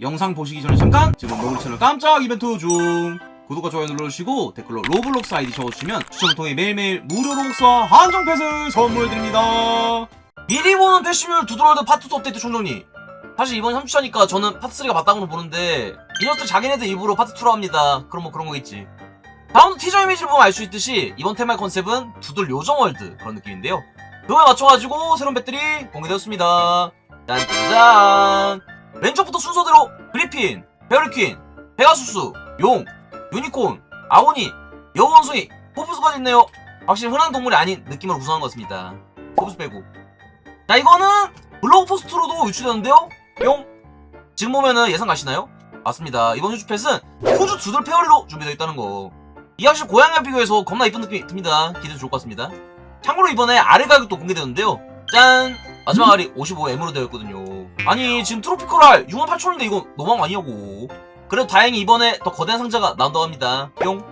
영상 보시기 전에 잠깐 지금 너구리 채널 깜짝 이벤트 중. 구독과 좋아요 눌러주시고 댓글로 로블록스 아이디 적어주시면 추첨을 통해 매일매일 무료 로벅스와 한정 패스 선물해드립니다. 미리 보는 패시뮬 두드월드 파트 2 업데이트 총정리. 사실 이번 3주차니까 저는 파트 3가 맞다고는 보는데 이 녀석들 자기네들 입으로 파트 2로 합니다. 그럼 뭐 그런 거겠지. 다음도 티저 이미지를 보면 알 수 있듯이 이번 테마의 컨셉은 두들 요정 월드 그런 느낌인데요. 그거에 맞춰가지고 새로운 배틀이 공개되었습니다. 짠짠짠 왼쪽부터 순서대로 그리핀, 베어리퀸, 페가수스, 용, 유니콘, 아오니, 여우원숭이, 포프스까지 있네요. 확실히 흔한 동물이 아닌 느낌으로 구성한 것 같습니다. 포프스 빼고. 자 이거는 블로그 포스트로도 유출되는데요. 뿅 지금 보면은 예상 가시나요? 맞습니다. 이번 유출 펫은 후주 두들 페어리로 준비되어 있다는 거 이 확실히 고양이와 비교해서 겁나 이쁜 느낌이 듭니다. 기대도 좋을 것 같습니다. 참고로 이번에 아래 가격도 공개되는데요. 짠 마지막 알이 55M으로 되어 있거든요. 아니 지금 트로피컬 68,000원인데 이거 너무한 거 아니냐고. 그래도 다행히 이번에 더 거대한 상자가 나온다고 합니다. 뿅.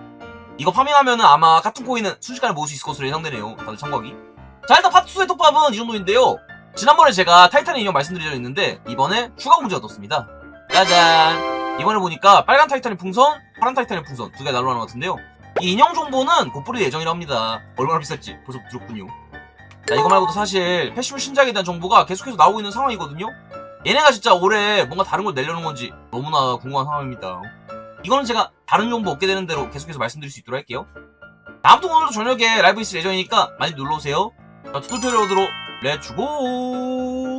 이거 파밍하면은 아마 같은 코인은 순식간에 모을 수 있을 것으로 예상되네요. 다들 참고하기. 자 일단 파트 2의 톱밥은 이 정도인데요. 지난번에 제가 타이탄의 인형 말씀드렸는데 이번에 추가 문제가 떴습니다. 짜잔. 이번에 보니까 빨간 타이탄의 풍선 파란 타이탄의 풍선 두 개 날라오는 것 같은데요. 이 인형 정보는 곧 뿌릴 예정이라 합니다. 얼마나 비쌀지 벌써 들었군요 자 이거 말고도 사실 패시브 신작에 대한 정보가 계속해서 나오고 있는 상황이거든요? 얘네가 진짜 올해 뭔가 다른 걸 내려는 건지 너무나 궁금한 상황입니다. 이거는 제가 다른 정보 얻게 되는 대로 계속해서 말씀드릴 수 있도록 할게요. 아무튼 오늘도 저녁에 라이브 있을 예정이니까 많이 놀러오세요. 자 투토피어로드로 렛츠고